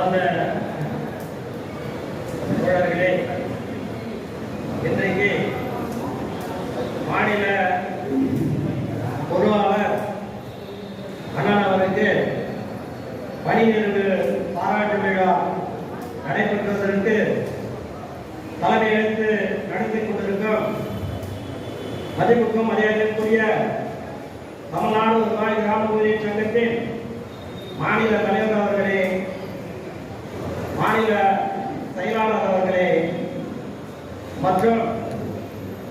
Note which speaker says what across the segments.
Speaker 1: சார்ந்த தோழர்களே இன்றைக்கு மாநில பொருளாளர் அண்ணன் அவருக்கு பணி நிறைவு பாராட்டு விழா நடைபெற்றதற்கு தலைமையேற்று நடத்தி கொண்டிருக்கும் மதிப்புக்கும் மரியாதைக்குரிய தமிழ்நாடு விவசாய கிராம ஊழியர் சங்கத்தின் மாநில தலைவர் அவர்களே மாநில செயலாளர் அவர்களே மற்றும்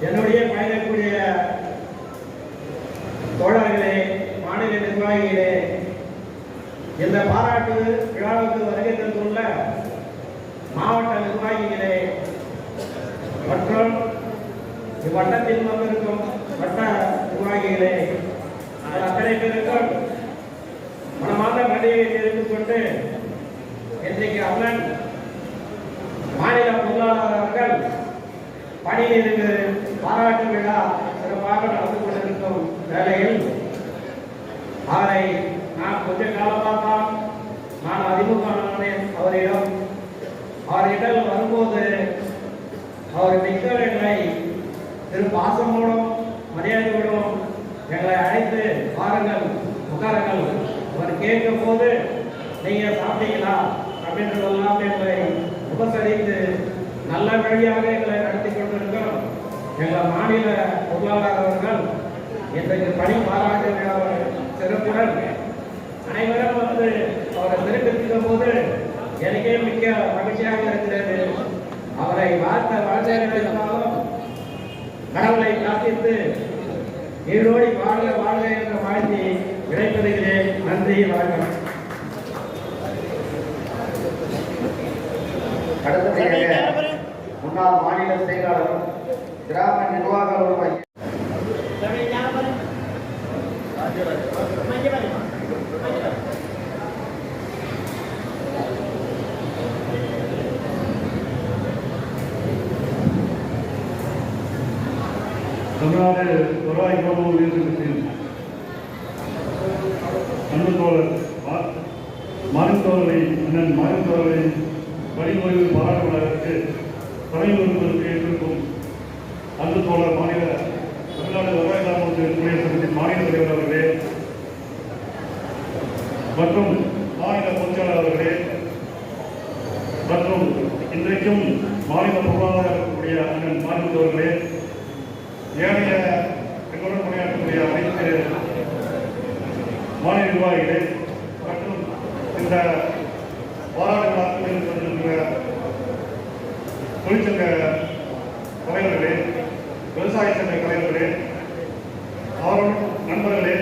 Speaker 1: என்னுடைய பயணக்கூடிய தோழர்களே மாநில நிர்வாகிகளே இந்த பாராட்டு விழாவுக்கு வருகை தந்துள்ள மாவட்ட நிர்வாகிகளே மற்றும் வட்டத்தில் வந்திருக்கும் வட்ட நிர்வாகிகளே அத்தனை பேருக்கும் மனமார்ந்த நன்றியை தெரிவித்துக் கொண்டு இன்றைக்கு அண்ணன் மாநில பொருளாளர்கள் பணியிலிருந்து பாராட்டு விழா சிறப்பாக நடந்து கொண்டிருக்கும் வேளையில் அவரை நான் கொஞ்ச காலமாக தான் நான் அறிமுகமானேன். அவரிடம் அவரிடம் வரும்போது அவர் மிக்க திரு பாசமோடும் மரியாதையோடும் எங்களை அழைத்து வாருங்கள் உட்காருங்கள். அவர் கேட்கும் போது நீங்க சாப்பிட்டீங்களா? அப்படின்றதெல்லாம் எங்களை உபசரித்து நல்ல வழியாக எங்களை நடத்தி கொண்டிருக்கிறோம். எங்கள் மாநில பொருளாதாரர்கள் இன்றைக்கு பணி பாராட்டுகிற ஒரு சிறப்புடன் அனைவரும் வந்து அவரை சிறப்பிக்கும் போது எனக்கே மிக்க மகிழ்ச்சியாக இருக்கிறது. அவரை வாழ்த்த இருந்தாலும் கடவுளை பிரார்த்தித்து நீரோடி வாழ்க வாழ்க என்ற வாழ்த்தி விடைபெறுகிறேன் நன்றி வணக்கம்.
Speaker 2: அடுத்தபடியாக முன்னாள் மாநில செயலாளரும் கிராம நிர்வாகரும் ஐயா
Speaker 3: வருவாய் கோபம் உயர்நிலையத்தின் அன்பு தோழர் மா- அண்ணன் மாரின் தோழரை வழிமுறைவு பாராட்டுவதற்கு துணை வருவதற்கு ஏற்றிருக்கும் அன்பு தோழர் மாநில தமிழ்நாடு வருவாய் கிராமத்தில் குடியரசு மாநில தலைவர் அவர்களே மற்றும் மாநில பொதுச்செயலாளர் அவர்களே மற்றும் இன்றைக்கும் மாநில பொருளாதார இருக்கக்கூடிய அண்ணன் மாநில தோழர்களே ஏனைய எங்களுடன் பணியாற்றக்கூடிய அனைத்து மாநில நிர்வாகிகளே மற்றும் இந்த பாராட்டு விழாக்களில் கொண்டிருக்கிற தொழிற்சங்க தலைவர்களே விவசாய சங்க தலைவர்களே அவர்களும் நண்பர்களே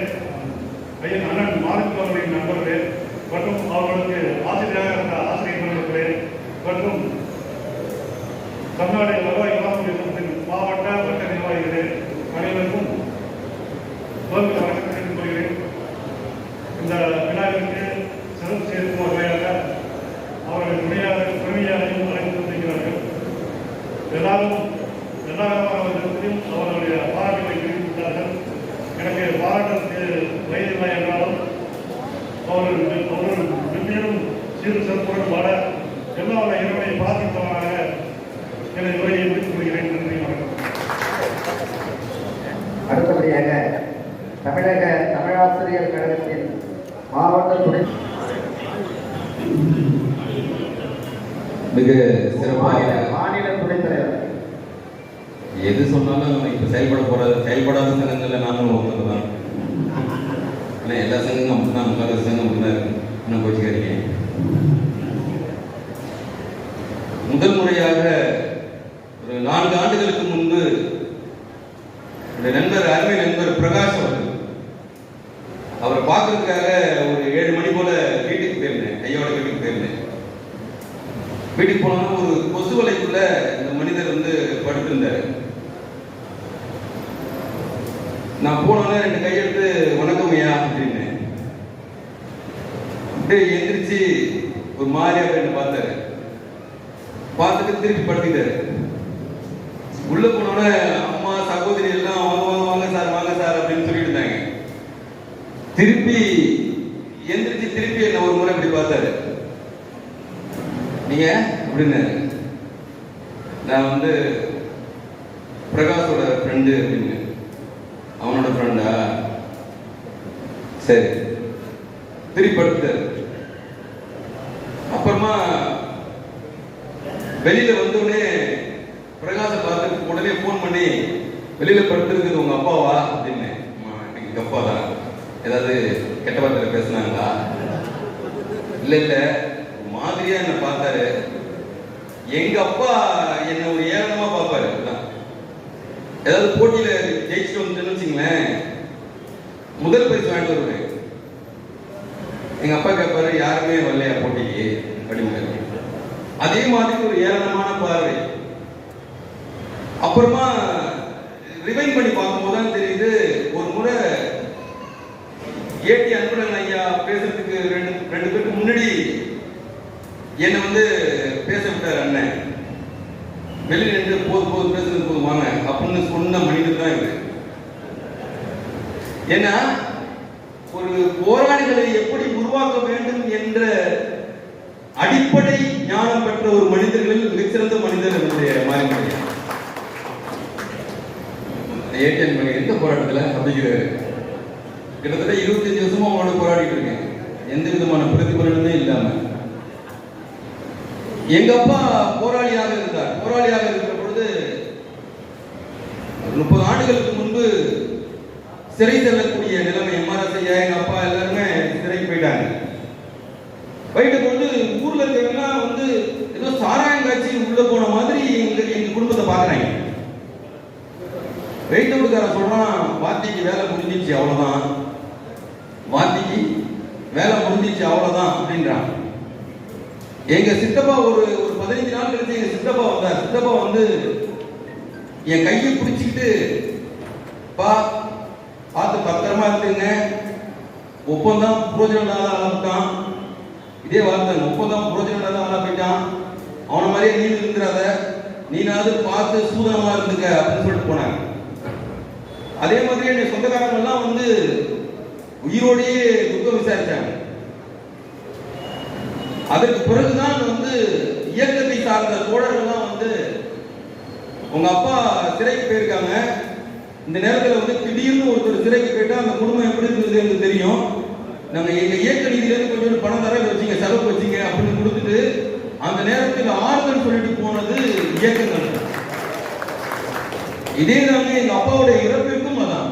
Speaker 3: ஐயன் அண்ணன் மார்க் அவர்களின் நண்பர்களே மற்றும் அவர்களுக்கு ஆசிரியராக இருந்த ஆசிரியர் நண்பர்களே மற்றும் தமிழ்நாடு வருவாய் கிராம நிறுவனத்தின் மாவட்ட வட்ட நிர்வாகிகளே அனைவருக்கும் முதல் வணக்கம் தெரிவித்துக் கொள்கிறேன் இந்த விழாவிற்கு சிறப்பு சேர்க்கும் வகையாக அவர்கள் துணையாக துணைவியாரையும் அழைத்து வந்திருக்கிறார்கள் எல்லாரும் எல்லா விதத்திலும் அவர்களுடைய பாராட்டுகளை தெரிவித்தார்கள் எனக்கு பாராட்டுக்கு வயதில்லை என்றாலும் அவர்கள் அவர்கள் மென்மேலும் சீர் சிறப்புடன் பாட எல்லா இறைவனை பிரார்த்தித்தவனாக எனது உரையை முடித்துக் கொள்கிறேன் நன்றி வணக்கம்
Speaker 2: அடுத்தபடியாக தமிழக தமிழாசிரியர் கழகத்தின் மாவட்ட துணை
Speaker 4: மிக
Speaker 2: மாநில
Speaker 4: சிறப்பாக
Speaker 2: மாநில துணைத் தலைவர்
Speaker 4: எது சொன்னாலும் இப்போ செயல்பட போகிற செயல்படாத சங்கங்களில் நானும் ஒருத்தர் தான் ஆனால் எல்லா சங்கங்களும் அப்படிதான் முக்கால் சங்கம் அப்படிதான் இருக்கு. இன்னும் கோச்சிக்காதீங்க முதல் முறையாக ஒரு நான்கு ஆண்டுகளுக்கு முன்பு என்னுடைய நண்பர் அருமை நண்பர் பிரகாஷ் அவர்கள் அவரை பார்க்கறதுக்காக ஒரு ஏழு மணி போல வீட்டுக்கு போயிருந்தேன் ஐயாவோட வீட்டுக்கு போயிருந்தேன் வீட்டுக்கு போனோம்னா ஒரு கொசு வலைக்குள்ள இந்த மனிதர் வந்து படுத்திருந்தாரு நான் போனோன்னே ரெண்டு கையெடுத்து வணக்கம் ஐயா அப்படின்னேன் அப்படியே எந்திரிச்சு ஒரு மாதிரியா போய் என்னை பார்த்தாரு பார்த்துட்டு திருப்பி படுத்திட்டாரு உள்ள போனோன்னே அம்மா சகோதரி எல்லாம் வாங்க வாங்க வாங்க சார் வாங்க சார் அப்படின்னு சொல்லிட்டு இருந்தாங்க திருப்பி எந்திரிச்சு திருப்பி என்ன ஒரு முறை இப்படி பார்த்தாரு. நீங்க அப்படின்னு நான் வந்து பிரகாஷோட ஃப்ரெண்டு அப்படின்னு. அவனோட ஃப்ரெண்டா சரி. திருப்பி படுத்தாரு அப்புறமா வெளியில வந்து பிரகாச பார்த்துட்டு உடனே ஃபோன் பண்ணி வெளியில படுத்திருக்குது உங்க அப்பாவா அப்படின்னு "ஆமா, எங்க அப்பா தான் ஏதாவது கெட்ட வார்த்தையில் பேசுனாங்களா? இல்ல இல்ல. ஒரு மாதிரியா என்ன பார்த்தாரு. எங்க அப்பா என்ன ஒரு ஏளனமா பார்ப்பாரு. ஏதாவது போட்டியில ஜெயிச்சுட்டு வந்துட்டேன்னு வச்சுங்களேன். முதல் பரிசு வாங்கிட்டு வருவேன். எங்க அப்பா கேட்பாரு யாருமே வரலையா போட்டிக்கு? அப்படின்னு அதே மாதிரி ஒரு ஏளனமான பார்வை. அப்புறமா ரிவைன் பண்ணி பார்க்கும்போது தான் தெரியுது ஒரு முறை ஏடி அன்பழகன் ஐயா பேசுறதுக்கு ரெண்டு ரெண்டு பேருக்கு முன்னாடி என்னை வந்து பேச விட்டார் அண்ணன் வெளியில நின்று போது போது பேசுறது வாங்க அப்படின்னு சொன்ன மனிதர் தான் இவர். ஏன்னா ஒரு போராளிகளை எப்படி உருவாக்க வேண்டும் என்ற அடிப்படை ஞானம் பெற்ற ஒரு மனிதர்களில் மிகச்சிறந்த மனிதர் நம்முடைய மாறி ஏடிஎன் மணி எந்த போராட்டத்தில் அப்படிங்கிறாரு கிட்டத்தட்ட இருபத்தஞ்சு வருஷமா அவங்களோட போராடிட்டு இருக்கேன். எந்த விதமான பிரதிபலனுமே இல்லாம. எங்க அப்பா போராளியாக இருந்தார். போராளியாக இருக்கிற பொழுது முப்பது ஆண்டுகளுக்கு முன்பு சிறை செல்லக்கூடிய நிலைமை எம்ஆர்எஸ் ஐயா எங்க அப்பா எல்லாருமே சிறைக்கு போயிட்டாங்க. போயிட்ட பொழுது ஊர்ல இருக்கிறவங்க வந்து ஏதோ சாராயம் காட்சி உள்ள போன மாதிரி எங்க எங்க குடும்பத்தை பாக்குறாங்க வெயிட் அவுட்காரன் சொல்றான் வாத்திக்கு வேலை முடிஞ்சிச்சு அவ்வளவுதான். வாத்திக்கு வேலை முடிஞ்சிச்சு அவ்வளவுதான் அப்படின்றான். எங்க சித்தப்பா ஒரு ஒரு பதினைஞ்சு நாள் கழிச்சு எங்க சித்தப்பா வந்தார். சித்தப்பா வந்து என் கையை பிடிச்சிக்கிட்டு பா பார்த்து பத்திரமா இருக்குங்க ஒப்பந்தம் புரோஜனம் இல்லாத இதே வார்த்தை ஒப்பந்தம் புரோஜனம் இல்லாத ஆளா போயிட்டான். அவனை மாதிரியே நீ இருக்கிறாத நீனாவது பார்த்து சூதனமா இருந்துக்க அப்படின்னு சொல்லிட்டு போனாங்க. அதே மாதிரி என் சொந்தக்காரங்க எல்லாம் வந்து உயிரோடையே துக்கம் விசாரிச்சாங்க. அதற்கு பிறகுதான் வந்து இயக்கத்தை சார்ந்த தோழர்கள்லாம் வந்து உங்க அப்பா சிறைக்கு போயிருக்காங்க. இந்த நேரத்துல வந்து திடீர்னு ஒருத்தர் சிறைக்கு போயிட்டா அந்த குடும்பம் எப்படி இருந்தது என்று தெரியும். நாங்க எங்க இயக்க நிதியிலிருந்து கொஞ்சம் பணம் தர வச்சீங்க செலவு வச்சீங்க அப்படின்னு கொடுத்துட்டு அந்த நேரத்தில் ஆறுதல் சொல்லிட்டு போனது இயக்கங்கள். இதே நாங்க எங்க அப்பாவுடைய இறப்பிற்கும் அதான்.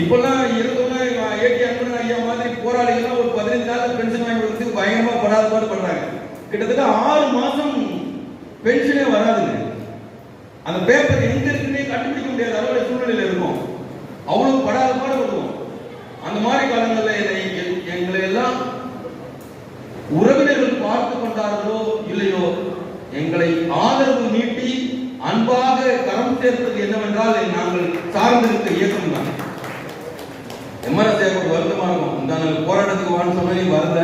Speaker 4: இப்பெல்லாம் இருந்தோம்னா ஏடி அன்பன் ஐயா மாதிரி போராளிகள்லாம் ஒரு பதினைஞ்சு நாள் பென்ஷன் வாங்கி கொடுத்து பயங்கரமா படாத பாடு பண்றாங்க கிட்டத்தட்ட ஆறு மாசம் பென்ஷனே வராதுங்க. அந்த பேப்பர் எங்க இருக்குன்னே கண்டுபிடிக்க முடியாத அளவுல சூழ்நிலையில இருக்கும் அவ்வளவு படாத பாடு படுவோம் அந்த மாதிரி காலங்களில் என்னை எ- எங்களை எல்லாம் உறவினர்கள் பார்த்து கொண்டார்களோ இல்லையோ எங்களை ஆதரவு நீட்டி அன்பாக கரம் சேர்த்தது என்னவென்றால் நாங்கள் சார்ந்திருக்க இயக்கம் தான் எம்ஆர்எஸ் ஏற்பட்டு வருத்தமா இருக்கும் இந்த நாங்கள் போராட்டத்துக்கு வான்னு சொன்னா நீ வரல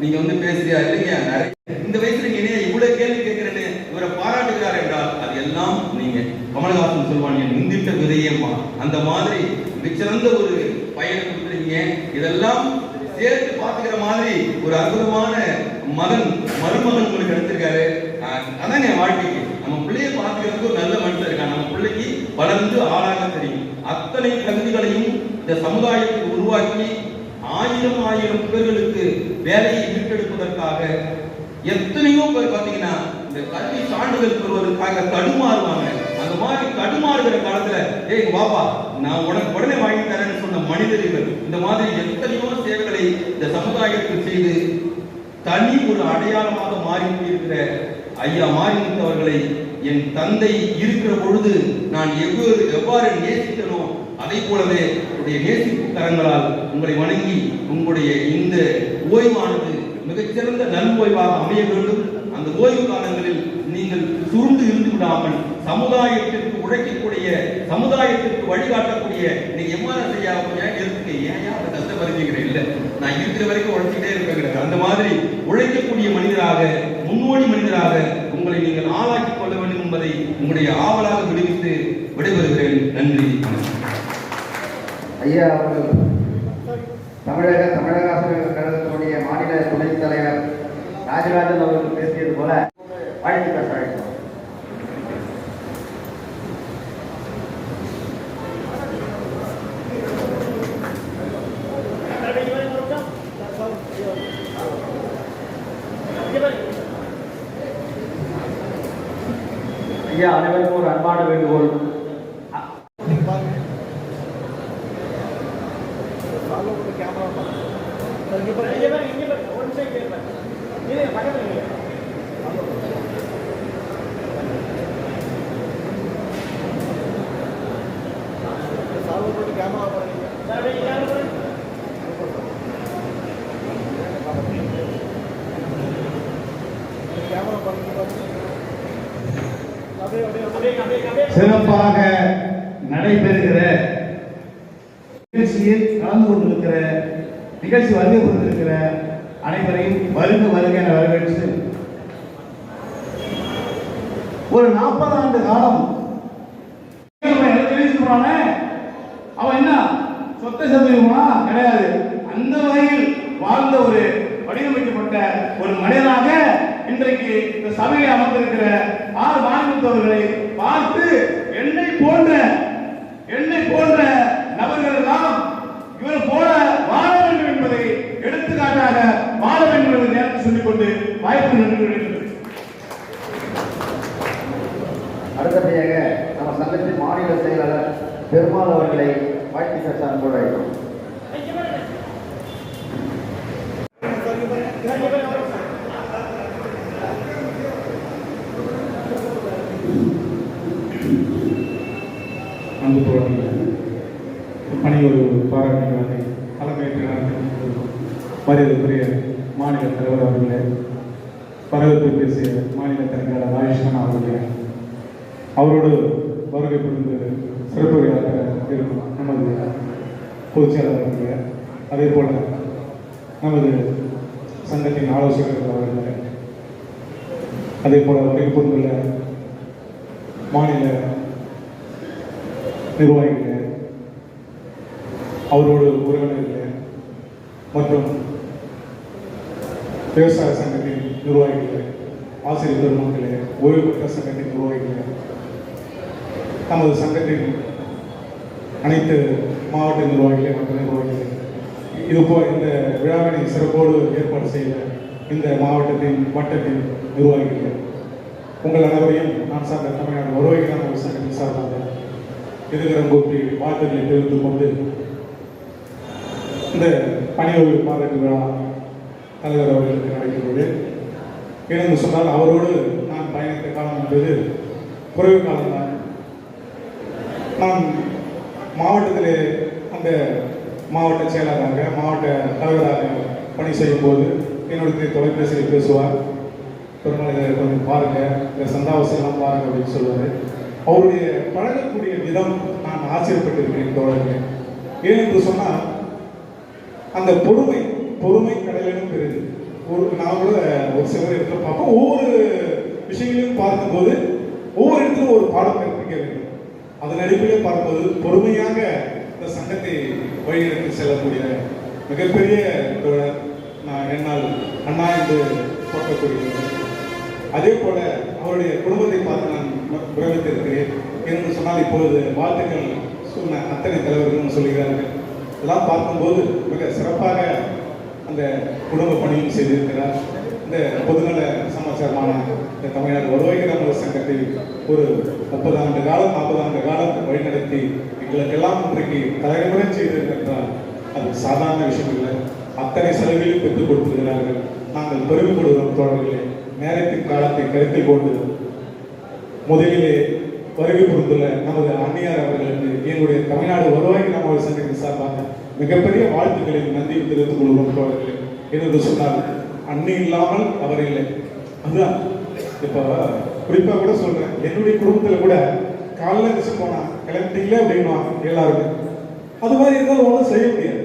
Speaker 4: நீங்க வந்து பேசுறியா இல்லைங்க நிறைய இந்த வயசுல நீங்க என்ன இவ்வளவு கேள்வி கேட்கிறேன்னு இவரை பாராட்டுகிறார் என்றால் அது எல்லாம் நீங்க கமலஹாசன் சொல்வான் என் முந்திட்ட விதையம்மா அந்த மாதிரி மிகச்சிறந்த ஒரு பையனை கொடுத்துருக்கீங்க இதெல்லாம் சேர்த்து பாத்துக்கிற மாதிரி ஒரு அற்புதமான மகன் மருமகன் உங்களுக்கு கிடைச்சிருக்காரு ஆஹ் அதான் என் வாழ்க்கைக்கு நம்ம பிள்ளைய பாத்துக்கிறதுக்கு ஒரு நல்ல மனுஷன் இருக்கான் நம்ம பிள்ளைக்கு வளர்ந்து ஆளாக தெரியும் அத்தனை தகுதிகளையும் இந்த சமுதாயத்தில் உருவாக்கி ஆயிரம் ஆயிரம் பேர்களுக்கு வேலையை மீட்டெடுப்பதற்காக எத்தனையோ பேர் பாத்தீங்கன்னா இந்த கல்வி சான்றிதழ் பெறுவதற்காக தடுமாறுவாங்க. அந்த மாதிரி தடுமாறுகிற காலத்துல ஏய் பாப்பா நான் உனக்கு உடனே வாங்கி தரேன்னு சொன்ன மனிதர்கள் இந்த மாதிரி எத்தனையோ சேவைகளை இந்த சமுதாயத்தில் செய்து தனி ஒரு அடையாளமாக மாறி இருக்கிற ஐயா மாரிமுத்து அவர்களை என் தந்தை இருக்கிற பொழுது நான் எவ்வாறு எவ்வாறு நேசித்தனோ அதை போலவே உடைய நேசிப்பு கரங்களால் உங்களை வணங்கி உங்களுடைய இந்த ஓய்வானது மிகச்சிறந்த நல்ஓய்வாக அமைய வேண்டும். அந்த ஓய்வு காலங்களில் நீங்கள் சுருண்டு இருந்து விடாமல் சமுதாயத்திற்கு உழைக்கக்கூடிய சமுதாயத்திற்கு வழிகாட்டக்கூடிய நீங்க எவ்வாறு செய்யா ஏன் ஏன் ஏன் அதை கஷ்டப்படுறீங்க இல்ல. நான் இருக்கிற வரைக்கும் உழைச்சிட்டே இருக்கிறேன் அந்த மாதிரி உழைக்கக்கூடிய மனிதராக முன்னோடி மனிதராக உங்களை நீங்கள் ஆளாக்கிக் கொள்ள வேண்டும் என்பதை உங்களுடைய ஆவலாக விடுவித்து விடைபெறுகிறேன். நன்றி. வணக்கம்
Speaker 2: ஐயா அவர்கள் தமிழக தமிழக ஆசிரியர் கழகத்தினுடைய மாநில துணைத் தலைவர் ராஜராஜன் அவர்கள் பேசியது போல வாழ்த்து பேச அழைக்கிறோம் ஐயா அனைவருக்கும் ஒரு அன்பான வேண்டுகோள்.
Speaker 5: சிறப்பாக நடைபெறுகிற நிகழ்ச்சியில் கலந்து கொண்டிருக்கிற நிகழ்ச்சி வருகை கொண்டிருக்கிற அனைவரையும் வருக வருக என வரவேற்று ஒரு நாற்பது ஆண்டு காலம் தெரிவிச்சுக்கிறானே அவன் என்ன சொத்தை சந்தேகமா கிடையாது அந்த வகையில் வாழ்ந்த ஒரு வடிவமைக்கப்பட்ட ஒரு மனிதனாக இன்றைக்கு இந்த சபையை அமர்ந்திருக்கிற ஆறு மாநிலத்தவர்களை பார்த்து என்னை போன்ற என்னை போன்ற நபர்கள் எல்லாம் இவர் போல வாழ வேண்டும் என்பதை எடுத்துக்காட்டாக வாழ வேண்டும் என்று நேரத்தை சொல்லிக்கொண்டு வாய்ப்பு நன்றி கூறுகிறேன்.
Speaker 2: அடுத்தபடியாக நம்ம சங்கத்தின் மாநில செயலாளர் பெருமாள் அவர்களை வாழ்த்து பேச அன்போடு அழைக்கிறோம்
Speaker 6: அன்பு தோழர்கள் பணியோடு பாராட்டுகிறாரை தலைமையேற்று நடத்திருக்கும் மரியாதைக்குரிய மாநில தலைவர் அவர்களே வரவேற்பு பேசிய மாநில தலைவர் ராஜேஷ்வரன் அவர்களே அவரோடு வருகை புரிந்து சிறப்பு விழாக்க இருக்கும் நமது பொதுச் செயலாளர் அவர்களே அதே போல நமது சங்கத்தின் ஆலோசகர்கள் அவர்கள் அதே போல வருகை மாநில நிர்வாகிகள் அவரோடு உறவினர்கள் மற்றும் விவசாய சங்கத்தின் நிர்வாகிகள் ஆசிரியர் பெருமக்களே ஓய்வு பெற்ற சங்கத்தின் நிர்வாகிகள் நமது சங்கத்தின் அனைத்து மாவட்ட நிர்வாகிகளே மற்றும் நிர்வாகிகளே இது போ இந்த விழாவினை சிறப்போடு ஏற்பாடு செய்த இந்த மாவட்டத்தின் வட்டத்தின் நிர்வாகிகள் உங்கள் அனைவரையும் நான் சார்ந்த தமிழ்நாடு வருவாய்கள் நம்ம சங்கத்தின் சார்பாக எதிர்கரம் கூப்பி வாழ்த்துக்களை தெரிவித்துக் கொண்டு இந்த பணியோடு பாராட்டு விழா தலைவர் அவர்களுக்கு நடக்கிறது ஏனென்று சொன்னால் அவரோடு நான் பயணித்த காலம் என்பது குறைவு காலம்தான். நான் மாவட்டத்திலே அந்த மாவட்ட செயலாளராக மாவட்ட தலைவராக பணி செய்யும் போது என்னுடைய தொலைபேசியில் பேசுவார். பெருமாள் கொஞ்சம் பாருங்க இந்த சந்தாவசியெல்லாம் பாருங்க அப்படின்னு சொல்லுவார். அவருடைய பழகக்கூடிய விதம் நான் ஆச்சரியப்பட்டிருக்கிறேன் தோழர்களே. ஏனென்று சொன்னால் அந்த பொறுமை பொறுமை கடலிலும் பெரியது. ஒரு நான் கூட ஒரு சிலர் இடத்துல பார்ப்போம் ஒவ்வொரு விஷயங்களையும் பார்க்கும்போது ஒவ்வொரு இடத்துல ஒரு பாடம் கற்பிக்க வேண்டும் அதன் அடிப்படையில் பார்க்கும்போது பொறுமையாக இந்த சங்கத்தை வழிநடத்தி செல்லக்கூடிய மிகப்பெரிய தோழர் நான் என்னால் அண்ணா என்று போற்றக்கூடியவர். அதே போல அவருடைய குடும்பத்தை பார்த்து நான் பிரமித்திருக்கிறேன் என்று சொன்னால் இப்பொழுது வாழ்த்துக்கள் சொன்ன அத்தனை தலைவர்களும் சொல்கிறார்கள். இதெல்லாம் பார்க்கும்போது மிக சிறப்பாக அந்த குடும்ப பணியும் செய்திருக்கிறார். இந்த பொதுநல சமாச்சாரமான இந்த தமிழ்நாடு வருவாய் நமது சங்கத்தை ஒரு முப்பது ஆண்டு காலம் நாற்பது ஆண்டு காலம் வழிநடத்தி எங்களுக்கெல்லாம் இன்றைக்கு தலைமுறை செய்திருக்கின்றால் அது சாதாரண விஷயம் இல்லை. அத்தனை செலவிலும் பெற்றுக் கொடுத்திருக்கிறார்கள். நாங்கள் பெருமைப்படுகிறோம் தோழர்களே. நேரத்தின் காலத்தை கருத்தில் கொண்டு முதலிலே வருகை புரிந்துள்ள நமது அன்னியார் அவர்களுக்கு எங்களுடைய தமிழ்நாடு வருவாய் நமது சங்கத்தின் சார்பாக மிகப்பெரிய வாழ்த்துக்களை நன்றி தெரிவித்துக் கொள்கிறோம் தோழர்களே. என்று சொன்னால் அன்னி இல்லாமல் அவர் இல்லை. அதுதான். இப்போ குறிப்பாக கூட சொல்கிறேன் என்னுடைய குடும்பத்தில் கூட காலைல எழுந்து போனான் கிளம்பிட்டீங்களே அப்படின்வாங்க எல்லாருமே. அது மாதிரி இருந்தாலும் ஒன்றும் செய்ய முடியாது.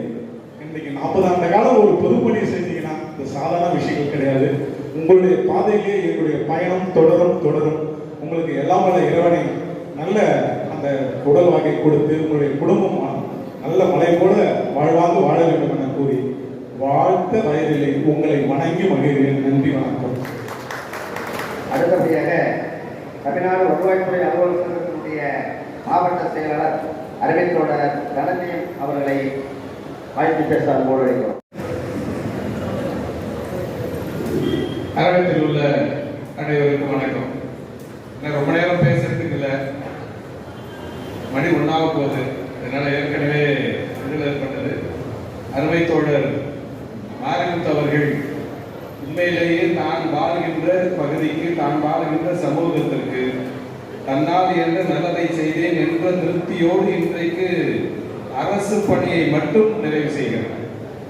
Speaker 6: இன்னைக்கு நாற்பது ஆண்டு காலம் ஒரு பொதுப்பணியை செஞ்சீங்கன்னா இந்த சாதாரண விஷயங்கள் கிடையாது. உங்களுடைய பாதையிலேயே என்னுடைய பயணம் தொடரும் தொடரும். உங்களுக்கு எல்லாம் வல்ல இறைவனை நல்ல அந்த உடல் வகை கொடுத்து உங்களுடைய குடும்பம் நல்ல மலை போல வாழ்வாங்க வாழ வேண்டும் என கூறி வாழ்த்த வயதிலே உங்களை வணங்கி மகிழ்கிறேன். நன்றி வணக்கம்.
Speaker 2: அடுத்தபடியாக தமிழ்நாடு வருவாய்த்துறை அலுவலர் சங்கத்தினுடைய மாவட்ட செயலாளர் அரவிந்தோடர் தனஞ்சயம் அவர்களை வாழ்த்து பேச போடுகிறோம்
Speaker 7: அரவிந்தில் உள்ள அனைவருக்கும் வணக்கம். நான் ரொம்ப நேரம் பேசுறதுக்கு இல்லை. மணி ஒன்றாக போகுது. அதனால் ஏற்கனவே விடுதலை பண்ணது அருமை தோழர் மாரிமுத்து அவர்கள் உண்மையிலேயே தான் வாழ்கின்ற பகுதிக்கு தான் வாழ்கின்ற சமூகத்திற்கு தன்னால் என்று நல்லதை செய்தேன் என்ற திருப்தியோடு இன்றைக்கு அரசு பணியை மட்டும் நிறைவு செய்கிறார்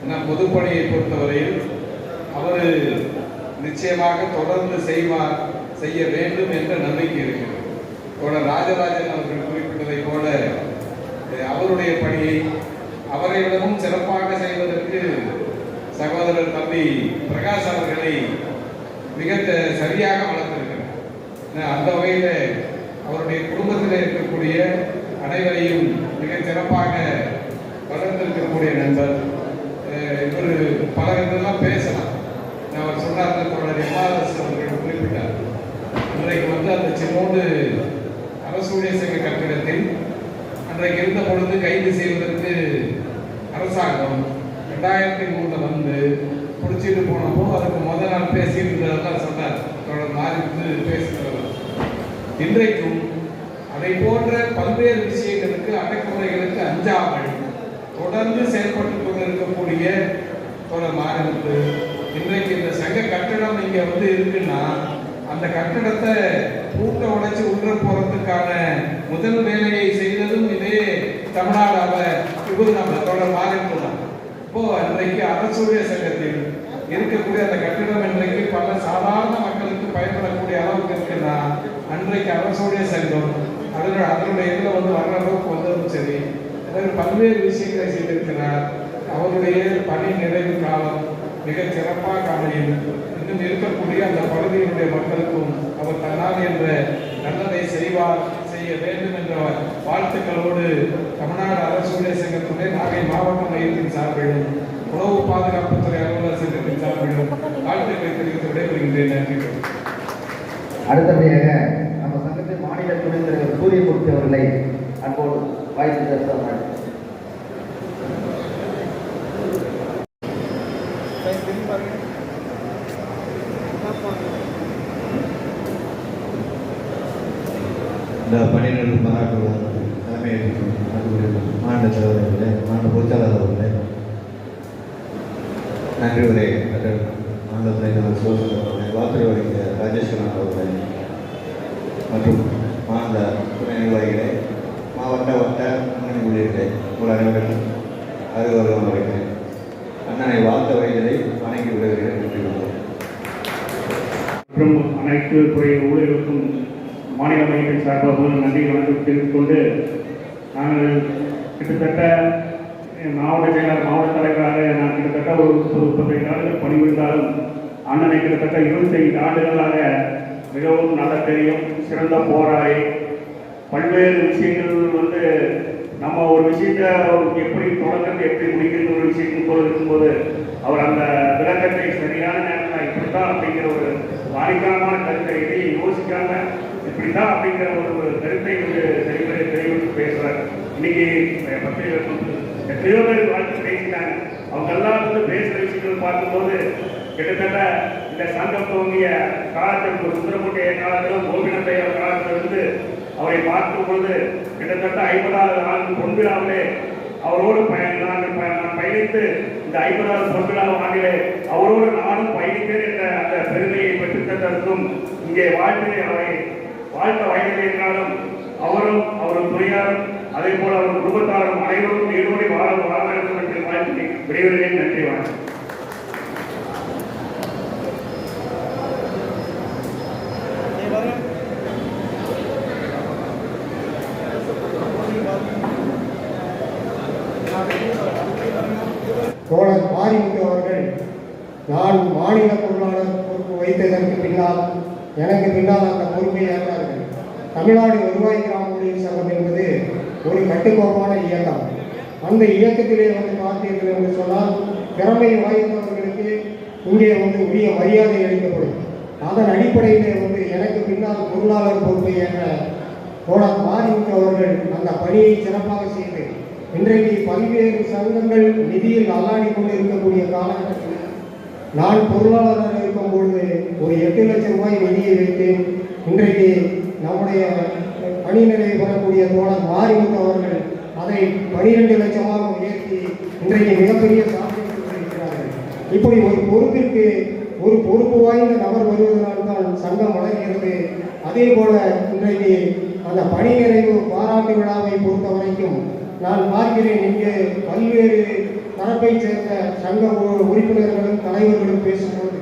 Speaker 7: ஏன்னா பொதுப்பணியை பொறுத்தவரையில் அவர் நிச்சயமாக தொடர்ந்து செய்வார் செய்ய வேண்டும் என்ற நம்பிக்கை இருக்கிறது. தோழர் ராஜராஜன் அவர்கள் குறிப்பிட்டதை போல அவருடைய பணியை அவரை விடவும் சிறப்பாக செய்வதற்கு சகோதரர் தம்பி பிரகாஷ் அவர்களை மிக சரியாக வளர்த்திருக்கிறார். அந்த வகையில் அவருடைய குடும்பத்தில் இருக்கக்கூடிய அனைவரையும் மிக சிறப்பாக வளர்ந்திருக்கக்கூடிய நண்பர். இவர் பல இதெல்லாம் பேசலாம். நான் அவர் சொன்னார் தோழர் எம்ஆர்எஸ் அவர்கள் குறிப்பிட்டார். இன்றைக்கு வந்து அந்த சின்னோடு அரசு ஊழியர் சங்க கட்டிடத்தில் அன்றைக்கு இருந்த பொழுது கைது செய்வதற்கு அரசாங்கம் ரெண்டாயிரத்தி மூணில் வந்து பிடிச்சிட்டு போனப்போ அதுக்கு முதல் நாள் பேசியிருந்ததெல்லாம் சொன்னார். தொடர் மாறி பேசுகிறவர். இன்றைக்கும் அதை போன்ற பல்வேறு விஷயங்களுக்கு அடக்குமுறைகளுக்கு அஞ்சாமல் தொடர்ந்து செயல்பட்டு கொண்டிருக்கக்கூடிய தொடர் மாநிலத்து இன்றைக்கு இந்த சங்க கட்டடம் இங்க வந்து இருக்குன்னா அந்த கட்டடத்தை பூட்டை உடைச்சு உள்ள போறதுக்கான முதல் வேலையை செய்ததும் இதே தமிழ்நாடாவ இவர் நம்ம தொடர் மாறிட்டு இப்போ இன்றைக்கு அரசுடைய சங்கத்தில் இருக்கக்கூடிய அந்த கட்டிடம் இன்றைக்கு பல சாதாரண மக்களுக்கு பயன்படக்கூடிய அளவுக்கு இருக்குன்னா அன்றைக்கு அரசுடைய சங்கம் அதனுடைய அதனுடைய இதில் வந்து வர்ற அளவுக்கு வந்ததும் சரி. அதாவது பல்வேறு விஷயங்களை செய்திருக்கிறார். அவருடைய பணி நிறைவு காலம் மிக சிறப்பாக அமையும் இன்னும் இருக்கக்கூடிய அந்த பகுதியினுடைய மக்களுக்கும் அவர் தன்னால் என்ற நல்லதை செய்வார் செய்ய வேண்டும் என்ற வாழ்த்துக்களோடு தமிழ்நாடு அரசு ஊழியர் சங்கத்துடைய நாகை மாவட்ட மையத்தின் சார்பிலும் உணவு பாதுகாப்புத்துறை அலுவலர் சங்கத்தின் சார்பிலும் வாழ்த்துக்களை தெரிவித்து விடைபெறுகின்றேன். நன்றி.
Speaker 2: அடுத்தபடியாக நம்ம சங்கத்தின் மாநில துணைத் தலைவர் சூரியமூர்த்தி அவர்களை அன்போடு வாழ்த்து பேச
Speaker 8: இந்த பணியினர் பாராட்டுவார் தலைமை மாநில தலைவர் அவர்களே மாநில பொருளாளர் அவர்களே நன்றி உரை மாநில துணைத் தலைவர் சிவசங்கர் அவர்களே வாக்குரை வழங்கிய ராஜேஸ்வரன் அவர்களே மற்றும் மாந்த துணை நிர்வாகிகளே மாவட்ட வட்ட முன்னணி ஊழியர்களே உங்கள் அனைவருக்கும் அறுவரும் அவர்களே அண்ணனை வாழ்த்த வயதிலை வணங்கி விடுகிறேன் நன்றி
Speaker 9: மற்றும் அனைத்து துறை ஊழியர்களுக்கும் மாநில அமைப்பின் சார்பாக நன்றி வணக்கம் தெரிவித்துக் கொண்டு நாங்கள் கிட்டத்தட்ட மாவட்ட செயலாளர் மாவட்ட தலைவராக நான் கிட்டத்தட்ட ஒரு முப்பது முப்பத்தைந்து ஆண்டுகள் பணிபுரிந்தாலும் அண்ணனை கிட்டத்தட்ட இருபத்தைந்து ஆண்டுகளாக மிகவும் நல்ல தெரியும் சிறந்த போராளி. பல்வேறு விஷயங்கள் வந்து நம்ம ஒரு விஷயத்த எப்படி தொடங்குறது எப்படி முடிக்கிறது ஒரு விஷயத்துக்கு போல இருக்கும்போது அவர் அந்த விளக்கத்தை சரியான நேரத்தில் இப்படித்தான் அப்படிங்கிற ஒரு வாடிக்கையான கருத்தை எதையும் யோசிக்காம இப்படித்தான் அப்படிங்கிற ஒரு ஒரு கருத்தை வந்து தெளிவாக தெளிவுக்கு பேசுகிறார் இன்னைக்கு பத்திரிகை எத்தனையோ பேர் வாழ்த்து பேசிட்டாங்க. அவங்க எல்லாம் வந்து பேசுகிற விஷயங்கள் பார்க்கும்போது கிட்டத்தட்ட இந்த சங்கம் துவங்கிய காலத்திற்கு சுந்தரமுடைய காலத்திலும் கோபிநந்தைய காலத்திலிருந்து அவரை பார்க்கும் பொழுது கிட்டத்தட்ட ஐம்பதாவது ஆண்டு பொன்விழாவிலே அவரோடு நாங்கள் நான் பயணித்து இந்த ஐம்பதாவது பொன்விழா ஆண்டிலே அவரோடு நானும் பயணித்தேன் என்ற அந்த பெருமையை பெற்றுத்ததற்கும் இங்கே வாழ்த்து அவரை வாழ்த்த வயதில் என்றாலும் அவரும் அவரும் துறையாரும் அதே போல அவர் குடும்பத்தாரும் அனைவரும் நீரோடி வாழ வாழ வேண்டும் என்று வாழ்த்து விடைபெறுகிறேன். நன்றி வணக்கம்
Speaker 10: தோழர் மாரிமுத்து அவர்கள் நான் மாநில பொருளாளர் பொறுப்பு வைத்ததற்கு பின்னால் எனக்கு பின்னால் அந்த பொறுப்பை ஏற்றார்கள் தமிழ்நாடு வருவாய் கிராம ஊழியர் சங்கம் என்பது ஒரு கட்டுக்கோப்பான இயக்கம். அந்த இயக்கத்திலே வந்து பார்த்தீர்கள் என்று சொன்னால் திறமை வாய்ந்தவர்களுக்கு இங்கே வந்து உரிய மரியாதை அளிக்கப்படும். அதன் அடிப்படையிலே வந்து எனக்கு பின்னால் பொருளாளர் பொறுப்பை என்ற தோழர் மாரிமுத்து அவர்கள் அந்த பணியை சிறப்பாக செய்து இன்றைக்கு பல்வேறு சங்கங்கள் நிதியில் அல்லாடி கொண்டு இருக்கக்கூடிய காலகட்டத்தில் நான் பொருளாளராக இருக்கும் பொழுது ஒரு எட்டு லட்சம் ரூபாய் நிதியை வைத்தேன். இன்றைக்கு நம்முடைய பணி நிறைவு பெறக்கூடிய தோழர் மாரிமுத்து அவர்கள் அதை பனிரெண்டு லட்சமாக உயர்த்தி இன்றைக்கு மிகப்பெரிய சாதனை இருக்கிறார்கள். இப்படி ஒரு பொறுப்பிற்கு ஒரு பொறுப்பு வாய்ந்த நபர் வருவதனால் தான் சங்கம் வழங்குகிறது அதே போல இன்றைக்கு அந்த பணி நிறைவு பாராட்டு விழாவை பொறுத்த வரைக்கும் நான் பார்க்கிறேன் இங்கே பல்வேறு தரப்பைச் சேர்ந்த சங்க உறுப்பினர்களும் தலைவர்களும் பேசும்போது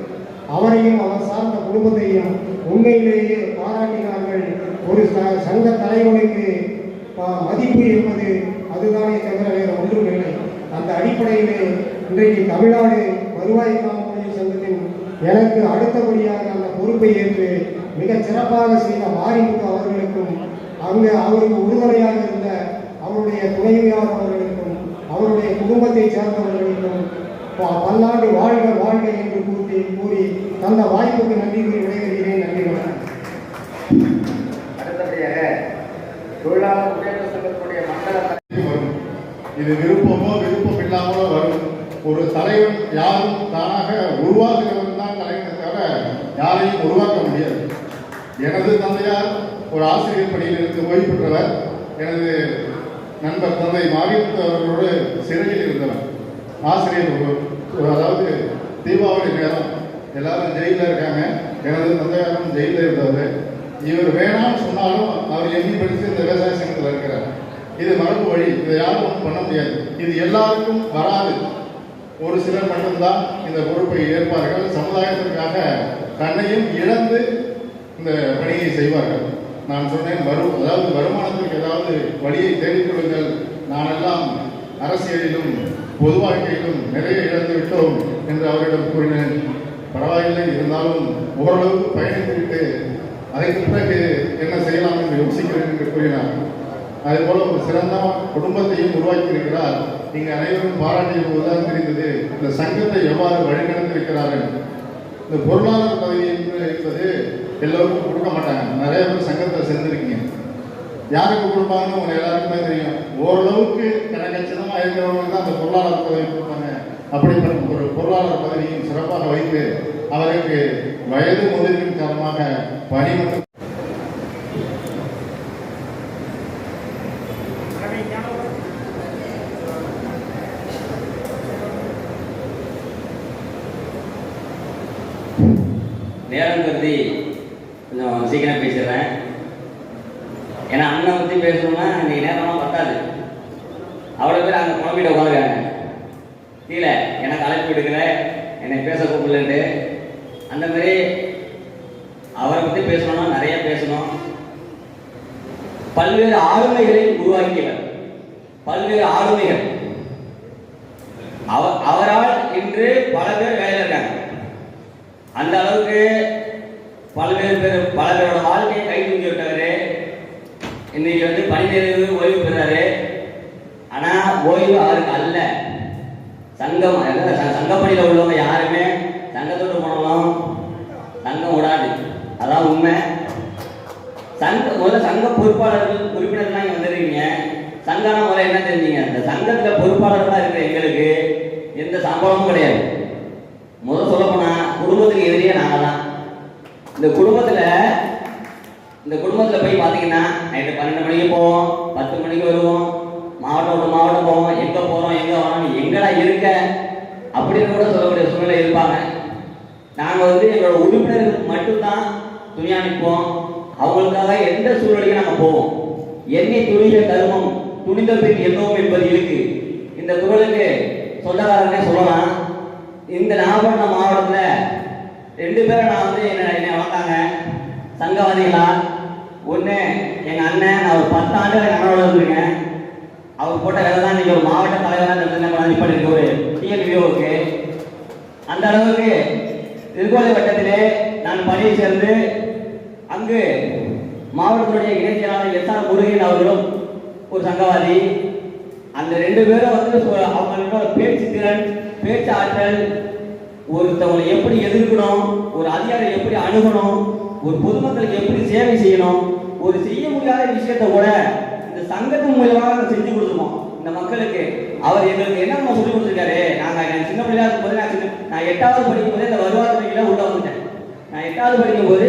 Speaker 10: அவரையும் அவர் சார்ந்த குடும்பத்தையும் உண்மையிலேயே பாராட்டினார்கள். ஒரு ச- சங்க தலைவனுக்கு மதிப்பு என்பது அதுதானே தவிர வேறு ஒன்றும் இல்லை. அந்த அடிப்படையிலே இன்றைக்கு தமிழ்நாடு வருவாய் காவல்துறை சங்கத்தின் எனக்கு அடுத்தபடியாக அந்த பொறுப்பை ஏற்று மிக சிறப்பாக செய்த மாரிமுத்து அவர்களுக்கும் அங்கு அவருக்கு உறுதுணையாக இருந்த அவருடைய துணைவியார் அவர்களுக்கும் அவருடைய குடும்பத்தை சேர்ந்தவர்களுக்கும் பல்லாண்டு வாழ்க வாழ்க என்று கூறி கூறி தந்த வாய்ப்புக்கு நன்றி கூறி விடைபெறுகிறேன். நன்றி வணக்கம்.
Speaker 2: அடுத்தபடியாக தொழிலாளர் முன்னேற்ற சங்கத்தினுடைய மண்டல
Speaker 11: வரும். இது விருப்பமோ விருப்பம் இல்லாமலோ வரும். ஒரு தலைவன் யாரும் தானாக உருவாக்குகிறவன் தான் தலைவனை தவிர யாரையும் உருவாக்க முடியாது. எனது தந்தையார் ஒரு ஆசிரியர் பணியில் இருந்து ஓய்வு பெற்றவர். எனது நண்பர் தந்தை மாரிமுத்து அவர்களோடு சிறையில் இருந்தவர். ஆசிரியர் ஒரு- ஒரு- அதாவது தீபாவளி நேரம் எல்லாரும் ஜெயிலில் இருக்காங்க. எனது தந்தையாரும் ஜெயிலில் இருந்தவர் இவர் வேணாம்னு சொன்னாலும் அவர் எண்ணி படித்து இந்த விவசாய சங்கத்தில் இருக்கிறார். இது மரபு வழி. இதை யாரும் ஒன்றும் பண்ண முடியாது. இது எல்லாருக்கும் வராது. ஒரு சிலர் மட்டும்தான் இந்த பொறுப்பை ஏற்பார்கள். சமுதாயத்திற்காக தன்னையும் இழந்து இந்த பணியை செய்வார்கள். நான் சொன்னேன் வரும் அதாவது வருமானத்திற்கு ஏதாவது வழியை தேடிக்கொள்ளுங்கள் நானெல்லாம் அரசியலிலும் பொது வாழ்க்கையிலும் நிறைய இழந்து விட்டோம் என்று அவரிடம் கூறினேன். பரவாயில்லை இருந்தாலும் ஓரளவுக்கு பயணித்துவிட்டு அதற்கு பிறகு என்ன செய்யலாம் என்று யோசிக்கிறேன் என்று கூறினார். அதுபோல ஒரு சிறந்த குடும்பத்தையும் உருவாக்கி இருக்கிறார் நீங்கள் அனைவரும் பாராட்டிய போதுதான் தெரிந்தது இந்த சங்கத்தை எவ்வாறு வழிநடத்திருக்கிறார்கள் இந்த பொருளாதார பதவி என்று என்பது எல்லோருக்கும் கொடுக்க மாட்டாங்க. நிறைய பேர் சங்கத்தில் சேர்ந்துருக்கீங்க. யாருக்கு கொடுப்பாங்கன்னு உங்க எல்லாருக்குமே தெரியும். ஓரளவுக்கு கணக்கச்சிதமாக இருக்கிறவங்களுக்கு தான் அந்த பொருளாதார பதவி கொடுப்பாங்க. அப்படிப்பட்ட ஒரு பொருளாதார பதவியும் சிறப்பாக வைத்து அவருக்கு வயது முதிர்வின் காரணமாக பணி மற்றும்
Speaker 12: நேரம் கருதி கொஞ்சம் சீக்கிரம் பேசிடுறேன் ஏன்னா அண்ணன் பற்றி பேசணும்னா இன்னைக்கு நேரம்லாம் பத்தாது அவ்வளோ பேர் அங்கே குழம்பிட்டு உட்காந்துருக்காங்க கீழே எனக்கு அழைப்பு விடுக்கல என்னை பேச கூப்பிடலன்ட்டு அந்த மாதிரி அவரை பற்றி பேசணும்னா நிறைய பேசணும் பல்வேறு ஆளுமைகளை உருவாக்கியவர் பல்வேறு ஆளுமைகள் அவர் அவரால் இன்று பல பேர் வேலையில் இருக்காங்க அந்த அளவுக்கு பல்வேறு பேர் பல பேரோட வாழ்க்கையை கை தூக்கி விட்டவர் இன்னைக்கு ஓய்வு பெறாரு ஆனா ஓய்வு அவருக்கு அல்ல. சங்கம் அதாவது ச- உள்ளவங்க யாருமே சங்கத்தோடு போனாலும் சங்கம் விடாது அதான் உண்மை. சங்க முதல்ல சங்க பொறுப்பாளர்கள் உறுப்பினர்லாம் இங்கே வந்துருக்கீங்க. சங்கான முறை என்ன தெரிஞ்சீங்க? இந்த சங்கத்தில் பொறுப்பாளர்களாக இருக்கிற எங்களுக்கு எந்த சம்பளமும் கிடையாது. முதல் சொல்ல போனா குடும்பத்துக்கு எதிரியே நாங்கள் தான் இந்த குடும்பத்தில் இந்த குடும்பத்தில் போய் பார்த்தீங்கன்னா நைட்டு பன்னெண்டு மணிக்கு போவோம் பத்து மணிக்கு வருவோம் மாவட்டம் விட்டு மாவட்டம் போவோம் எங்கே போகிறோம் எங்கே வரோம் எங்கடா இருக்க? அப்படின்னு கூட சொல்லக்கூடிய சூழ்நிலை இருப்பாங்க. நாங்கள் வந்து எங்களோட உறுப்பினர்களுக்கு மட்டும்தான் துணி நிற்போம். அவங்களுக்காக எந்த சூழ்நிலையும் நாங்கள் போவோம்? எண்ணி துணிய கருமம் துணிந்த பின் எண்ணவும் என்பது இருக்கு. இந்த குரலுக்கு சொந்தக்காரனே சொல்லலாம். இந்த நாகப்பட்டினம் மாவட்டத்தில் ரெண்டு பேரும் நான் வந்து என்ன என்னை வளர்த்தாங்க. சங்கவாதிகளா ஒன்று எங்கள் அண்ணன் நான் ஒரு பத்து ஆண்டு எங்கள் இருந்திருக்கேன். அவர் போட்ட வேலை தான் நீங்கள் ஒரு மாவட்ட தலைவராக நிர்ணயம் பண்ணிருக்க ஒரு டிஎன்விஓவுக்கு அந்த அளவுக்கு திருக்கோலை வட்டத்திலே நான் பணியை சேர்ந்து அங்கு மாவட்டத்துடைய இணைச் செயலாளர் எஸ் ஆர் முருகன் அவர்களும் ஒரு சங்கவாதி. அந்த ரெண்டு பேரும் வந்து சொ- அவங்களோட பேச்சு திறன் பேச்சு ஆற்றல் ஒருத்தவங்களை எப்படி எதிர்க்கணும் ஒரு அதிகாரம் எப்படி அணுகணும் ஒரு பொதுமக்களுக்கு எப்படி சேவை செய்யணும்? ஒரு செய்ய முடியாத விஷயத்த கூட இந்த சங்கத்தின் மூலமாக நாங்கள் செஞ்சு கொடுத்துருவோம். இந்த மக்களுக்கு. அவர் எங்களுக்கு என்ன நம்ம சொல்லி கொடுத்துருக்காரு? நாங்க நான் சின்ன பிள்ளையா இருக்கும்போது நான் சின்ன நான் எட்டாவது படிக்கும் போது இந்த வருவாய் துறையில உள்ள வந்துட்டேன். நான் எட்டாவது படிக்கும் போது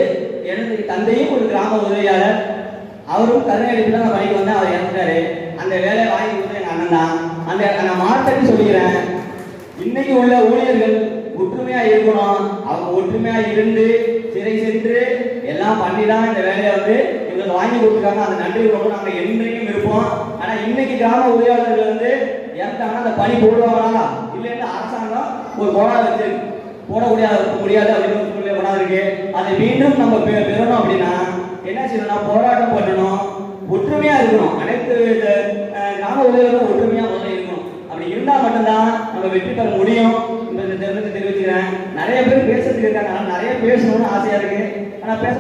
Speaker 12: எனது தந்தையும் ஒரு கிராம உதவியாளர் அவரும் கருணாநிதியில் நான் படிக்க வந்தேன். அவர் இறந்துட்டாரு. அந்த வேலையை வாங்கி கொடுத்தது அண்ணன் தான். அந்த நான் மாற்றி சொல்லிக்கிறேன். இன்னைக்கு உள்ள ஊழியர்கள் ஒற்றுமையா இருக்கணும். அவங்க ஒற்றுமையா இருந்து சிறை சென்று எல்லாம் பண்ணிதான் இந்த வேலையை வந்து இவங்க வாங்கி கொடுத்துருக்காங்க. அந்த நன்றி உணர்வு நாங்க என்றைக்கும் இருப்போம். ஆனா இன்னைக்கு கிராம உதவியாளர்கள் வந்து இறந்தாங்கன்னா அந்த பணி போடுவாங்களா? இல்லைன்னா அரசாங்கம் ஒரு போராட வச்சு போட முடியாது முடியாது அப்படின்னு சொல்லி சூழ்நிலை இருக்கு அதை மீண்டும் நம்ம பெறணும் அப்படின்னா என்ன செய்யணும்னா போராட்டம் பண்ணணும். ஒற்றுமையா இருக்கணும். அனைத்து கிராம உதவிகளும் ஒற்றுமையா முதல்ல இருக்கணும். அப்படி இருந்தா மட்டும்தான் நம்ம வெற்றி பெற முடியும். என்பதை தெரிவிச்சுக்கிறேன் நிறைய பேர் பேசுறதுக்கு இருக்காங்க ஆனா நிறைய பேசணும்னு ஆசையா இருக்கு ஆனா பேச